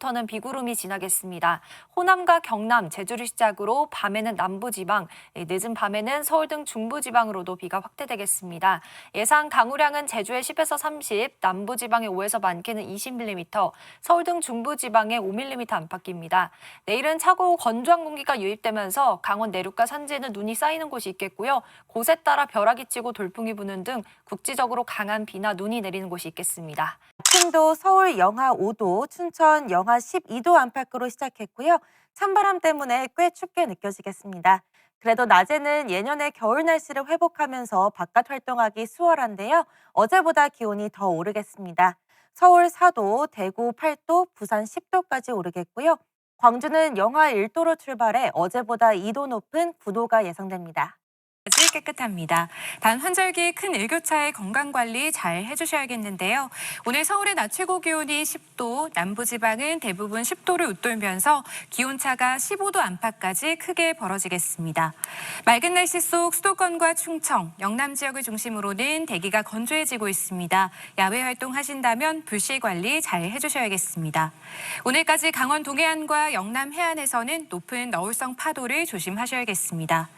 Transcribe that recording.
오후부터는 비구름이 지나겠습니다. 호남과 경남, 제주를 시작으로 밤에는 남부지방, 예, 늦은 밤에는 서울 등 중부지방으로도 비가 확대되겠습니다. 예상 강우량은 제주에 10에서 30, 남부지방에 5에서 많게는 20mm, 서울 등 중부지방에 5mm 안팎입니다. 내일은 차고 건조한 공기가 유입되면서 강원 내륙과 산지에는 눈이 쌓이는 곳이 있겠고요. 곳에 따라 벼락이 치고 돌풍이 부는 등 국지적으로 강한 비나 눈이 내리는 곳이 있겠습니다. 아침도 서울 영하 5도, 춘천 영하 12도 안팎으로 시작했고요. 찬바람 때문에 꽤 춥게 느껴지겠습니다. 그래도 낮에는 예년의 겨울 날씨를 회복하면서 바깥 활동하기 수월한데요. 어제보다 기온이 더 오르겠습니다. 서울 4도, 대구 8도, 부산 10도까지 오르겠고요. 광주는 영하 1도로 출발해 어제보다 2도 높은 9도가 예상됩니다. 깨끗합니다. 단 환절기 큰 일교차에 건강 관리 잘 해주셔야겠는데요. 오늘 서울의 낮 최고 기온이 10도, 남부지방은 대부분 10도를 웃돌면서 기온차가 15도 안팎까지 크게 벌어지겠습니다. 맑은 날씨 속 수도권과 충청, 영남 지역을 중심으로는 대기가 건조해지고 있습니다. 야외 활동하신다면 불씨 관리 잘 해주셔야겠습니다. 오늘까지 강원 동해안과 영남 해안에서는 높은 너울성 파도를 조심하셔야겠습니다.